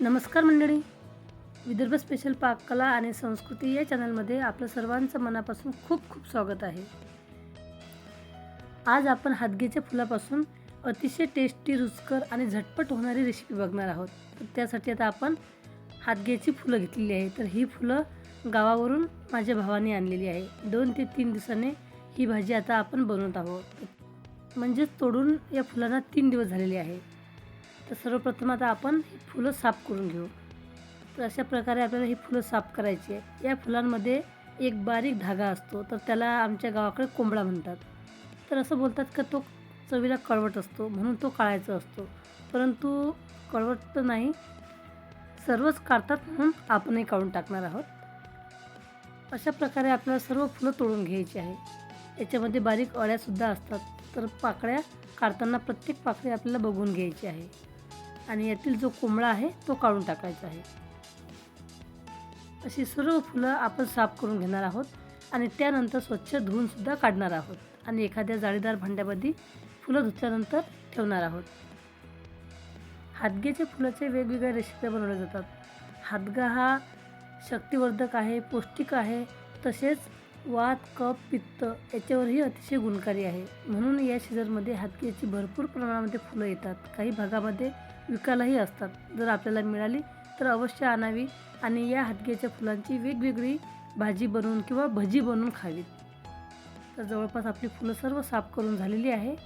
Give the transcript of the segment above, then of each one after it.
नमस्कार मंडळी. विदर्भ स्पेशल पाककला आणि संस्कृती या चॅनलमध्ये आपलं सर्वांचं मनापासून खूप खूप स्वागत आहे. आज आपण हादगेच्या फुलापासून अतिशय टेस्टी रुचकर आणि झटपट होणारी रेसिपी बघणार आहोत. तर त्यासाठी आता आपण हादग्याची फुलं घेतलेली आहे तर ही फुलं गावावरून माझ्या भावाने आणलेली आहे. दोन ते तीन दिवसाने ही भाजी आता आपण बनवत आहोत. म्हणजेच तोडून या फुलांना तीन दिवस झालेले आहे. तर सर्वप्रथम आता आपण ही फुलं साफ करून घेऊ. तर अशा प्रकारे आपल्याला ही फुलं साफ करायची आहे. या फुलांमध्ये एक बारीक धागा असतो तर त्याला आमच्या गावाकडे कोंबडा म्हणतात. तर असं बोलतात का तो चवीला कळवट असतो म्हणून तो काढायचा असतो. परंतु कळवट तर नाही सर्वच काढतात म्हणून आपणही काढून टाकणार आहोत. अशा प्रकारे आपल्याला सर्व फुलं तोडून घ्यायची आहे. याच्यामध्ये बारीक अळ्यासुद्धा असतात तर पाकळ्या काढताना प्रत्येक पाकळी आपल्याला बघून घ्यायची आहे. आणि यातील जो कोंबळा आहे तो काढून टाकायचा आहे. अशी सर्व फुलं आपण साफ करून घेणार आहोत आणि त्यानंतर स्वच्छ धुवूनसुद्धा काढणार आहोत आणि एखाद्या जाळीदार भांड्यामध्ये फुलं धुतल्यानंतर ठेवणार आहोत. हादग्याच्या फुलाचे वेगवेगळ्या रेसिप्या बनवल्या जातात. हादगा हा शक्तिवर्धक आहे पौष्टिक आहे तसेच वात कप पित्त याच्यावरही अतिशय गुणकारी आहे. म्हणून या सीझनमध्ये हादग्याची भरपूर प्रमाणामध्ये फुलं येतात. काही भागामध्ये विकायलाही असतात. जर आपल्याला मिळाली तर अवश्य आणावी आणि या हादग्याच्या फुलांची वेगवेगळी भाजी बनवून किंवा भजी बनवून खावीत. तर जवळपास आपली फुलं सर्व साफ करून झालेली आहे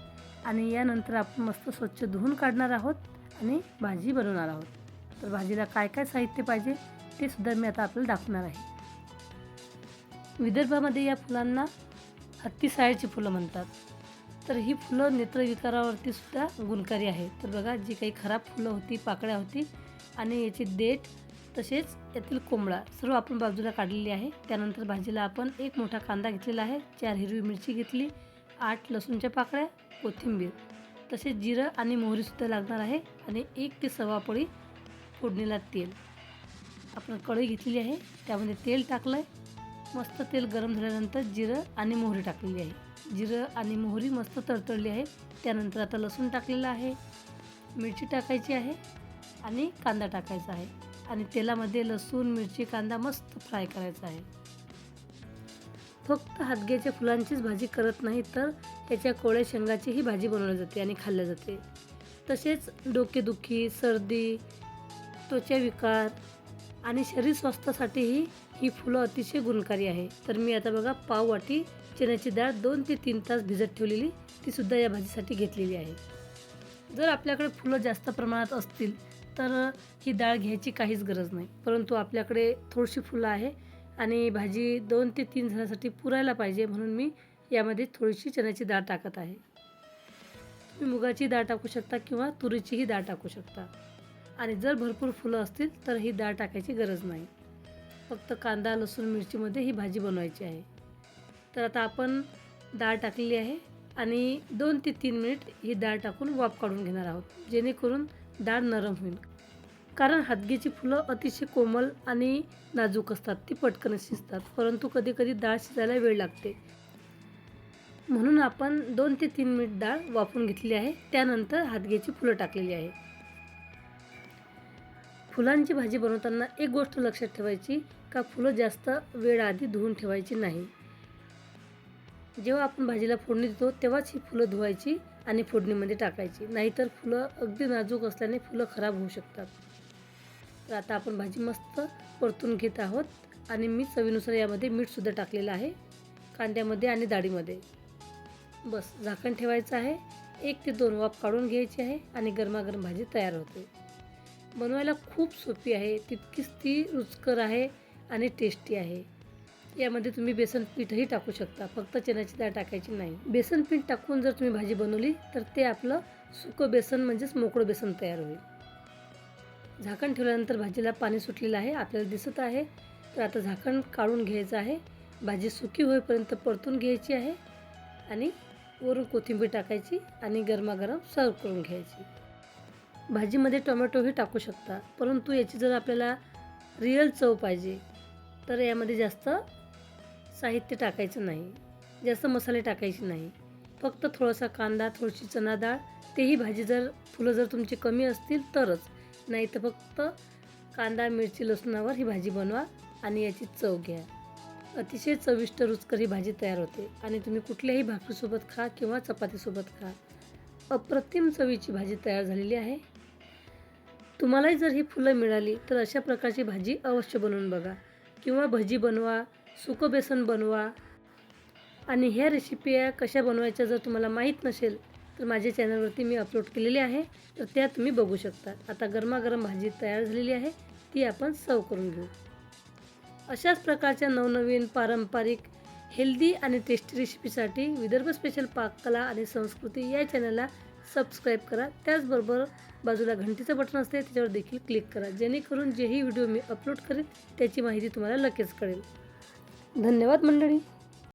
आणि यानंतर आपण मस्त स्वच्छ धुवून काढणार आहोत आणि भाजी बनवणार आहोत. तर भाजीला काय काय साहित्य पाहिजे ते सुद्धा मी आता आपल्याला दाखवणार आहे. विदर्भामध्ये या फुलांना हत्तीसाळ्याची फुलं म्हणतात. तर ही फुलं नेत्रविकारावरती सुद्धा गुणकारी आहे. तर बघा जी काही खराब फुलं होती पाकळ्या होती आणि याची देठ तसेच यातील कोंबडा सर्व आपण बाजूला काढलेली आहे. त्यानंतर भाजीला आपण एक मोठा कांदा घेतलेला आहे. चार हिरवी मिरची घेतली आठ लसूणच्या पाकळ्या कोथिंबीर. तसेच जिरं आणि मोहरीसुद्धा लागणार आहे आणि एक ते सव्वा पोळी फोडणीला तेल. आपण कढई घेतलेली आहे त्यामध्ये तेल टाकलं आहे मस्त तेल गरम झाल्यानंतर जिरं आणि मोहरी टाकलेली आहे. जिरं आणि मोहरी मस्त तडतडली आहे. त्यानंतर आता लसूण टाकलेलं आहे. मिरची टाकायची आहे आणि कांदा टाकायचा आहे. आणि तेलामध्ये लसूण मिरची कांदा मस्त फ्राय करायचा आहे. फक्त हातग्याच्या फुलांचीच भाजी करत नाही तर त्याच्या कोळ्या शेंगाचीही भाजी बनवली जाते आणि खाल्ल्या जाते. तसेच डोकेदुखी सर्दी त्वचा विकार आणि शरीर स्वास्थ्यासाठीही ही फुलं अतिशय गुणकारी आहे. तर मी आता बघा पाव वाटी चण्याची डाळ दोन ते तीन तास भिजत ठेवलेली तीसुद्धा या भाजीसाठी घेतलेली आहे. जर आपल्याकडे फुलं जास्त प्रमाणात असतील तर ही डाळ घ्यायची काहीच गरज नाही. परंतु आपल्याकडे थोडीशी फुलं आहे आणि भाजी दोन ते तीन जणांसाठी पुरायला पाहिजे म्हणून मी यामध्ये थोडीशी चण्याची डाळ टाकत आहे. तुम्ही मुगाची डाळ टाकू शकता किंवा तुरीचीही डाळ टाकू शकता. आणि जर भरपूर फुलं असतील तर ही डाळ टाकायची गरज नाही. फक्त कांदा लसूण मिरचीमध्ये ही भाजी बनवायची आहे. तर आता आपण डाळ टाकलेली आहे आणि दोन ते तीन मिनिट ही डाळ टाकून वाफ काढून घेणार आहोत जेणेकरून डाळ नरम होईल. कारण हादगीची फुलं अतिशय कोमल आणि नाजूक असतात ती पटकन शिजतात परंतु कधीकधी डाळ शिजायला वेळ लागते. म्हणून आपण दोन ते तीन मिनिट डाळ वापरून घेतली आहे त्यानंतर हातगेची फुलं टाकलेली आहे. फुलांची भाजी बनवताना एक गोष्ट लक्षात ठेवायची का फुलं जास्त वेळ आधी धुवून ठेवायची नाही. जेव्हा आपण भाजीला फोडणी देतो तेव्हाच ही फुलं धुवायची आणि फोडणीमध्ये टाकायची. नाहीतर फुलं अगदी नाजूक असल्याने फुलं खराब होऊ शकतात. तर आता आपण भाजी मस्त परतून घेत आहोत आणि मी चवीनुसार यामध्ये मीठसुद्धा टाकलेलं आहे कांद्यामध्ये आणि डाळीमध्ये बस झाकण ठेवायचं आहे. एक ते दोन वाफ काढून घ्यायची आहे आणि गरमागरम भाजी तयार होते. बनवायला खूप सोपी आहे तितकीच ती रुचकर आहे आणि टेस्टी आहे. यामध्ये तुम्ही बेसन पीठही टाकू शकता फक्त चण्याची डाळ टाकायची नाही. बेसन पीठ टाकून जर तुम्ही भाजी बनवली तर ते आपलं सुकं बेसन म्हणजेच मोकळं बेसन तयार होईल. झाकण ठेवल्यानंतर भाजीला पाणी सुटलेलं आहे आपल्याला दिसत आहे. तर आता झाकण काढून घ्यायचं आहे. भाजी सुकी होईपर्यंत परतून घ्यायची आहे आणि वरून कोथिंबीर टाकायची आणि गरमागरम सर्व करून घ्यायची. भाजीमध्ये टोमॅटोही टाकू शकता. परंतु याची जर आपल्याला रिअल चव पाहिजे तर यामध्ये जास्त साहित्य टाकायचं नाही. जास्त मसाले टाकायचे नाही. फक्त थोडासा कांदा थोडीशी चना डाळ तेही भाजी जर फुलं जर तुमची कमी असतील तरच. नाही तर फक्त कांदा मिरची लसणावर ही भाजी बनवा आणि याची चव घ्या. अतिशय चविष्ट रुचकर ही भाजी तयार होते आणि तुम्ही कुठल्याही भाकरीसोबत खा किंवा चपातीसोबत खा. अप्रतिम चवीची भाजी तयार झालेली आहे. तुम्हालाही जर ही फुलं मिळाली तर अशा प्रकारची भाजी अवश्य बनवून बघा. किंवा भजी बनवा सुकं बेसन बनवा. आणि ह्या रेसिपी कशा बनवायच्या जर तुम्हाला माहीत नसेल तर माझ्या चॅनलवरती मी अपलोड केलेली आहे. तर त्या तुम्ही बघू शकता. आता गरमागरम भाजी तयार झालेली आहे. ती आपण सर्व करून घेऊ. अशाच प्रकारच्या नवनवीन पारंपरिक हेल्दी आणि टेस्टी रेसिपीसाठी विदर्भ स्पेशल पाककला आणि संस्कृती या चॅनलला सबस्क्राईब करा. त्याचबरोबर बाजूला घंटीचं बटन असते त्याच्यावर देखील क्लिक करा. जेणेकरून जेही व्हिडिओ मी अपलोड करेन त्याची माहिती तुम्हाला लगेच कळेल. धन्यवाद मंडळी.